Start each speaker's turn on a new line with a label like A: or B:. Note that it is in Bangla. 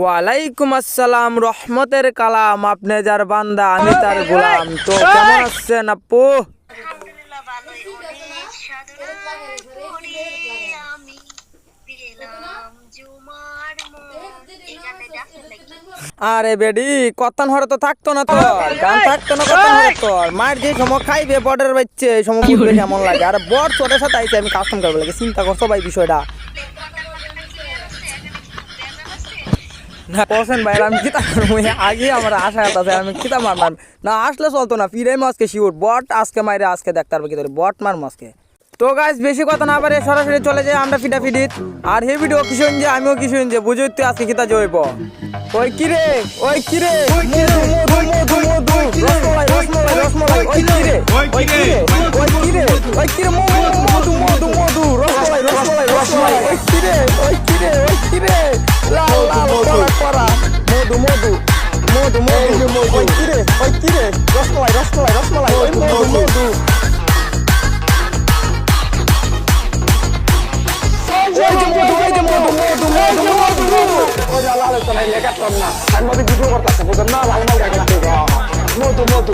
A: ওয়ালাইকুম আসসালাম, রহমতের কালাম। আপনি যার বান্দা, আমি তার গোলাম। তো কেমন আছেন আপু?
B: করে
A: আরে বেডি, কতন হরে তো থাকতো না তোর? গান থাকতো না কতন হরে তোর? মার যে সময় খাইবে, বর্ডার বাচ্চে এই সময় কেমন লাগে। আর বর ছোটের সাথে আইছে, আমি কাস্টম করব লাগে। চিন্তা করছ ভাই বিষয়টা। না কোসেন ভাই আমি কিতা করব আগে আমার আশা আছে আমি কিতা মারলাম না আসলে চলতো না ফিরে আজকে শিওর বট আজকে মাইরে আজকে দেখতে পারব কি তোর বট মার আজকে তো গাইস বেশি কথা না পারে সরাসরি চলে যায় আমরা ফিটা ফিডিত আর হে ভিডিও কিছু যে আমিও কিছু যে বুঝই তুই আজকে কিতা জয়ব ওই কিরে ওই কিরে মধু মধু মধু মধু রসমালাই ওই কিরে ওই কিরে ওই কিরে ওই কিরে মধু মধু মধু রসমালাই রসমালাই রসমালাই ওই কিরে ওই কিরে ওই কিরে modo, modo, modo. Oi,
C: tire, oi, tire. Rosmalai, rosmalai, rosmalai. Oi, modo, modo. সাংবাদিক ভিডিও করতেছে বুঝেন না ভালো মাল গাড়ি মতো মতো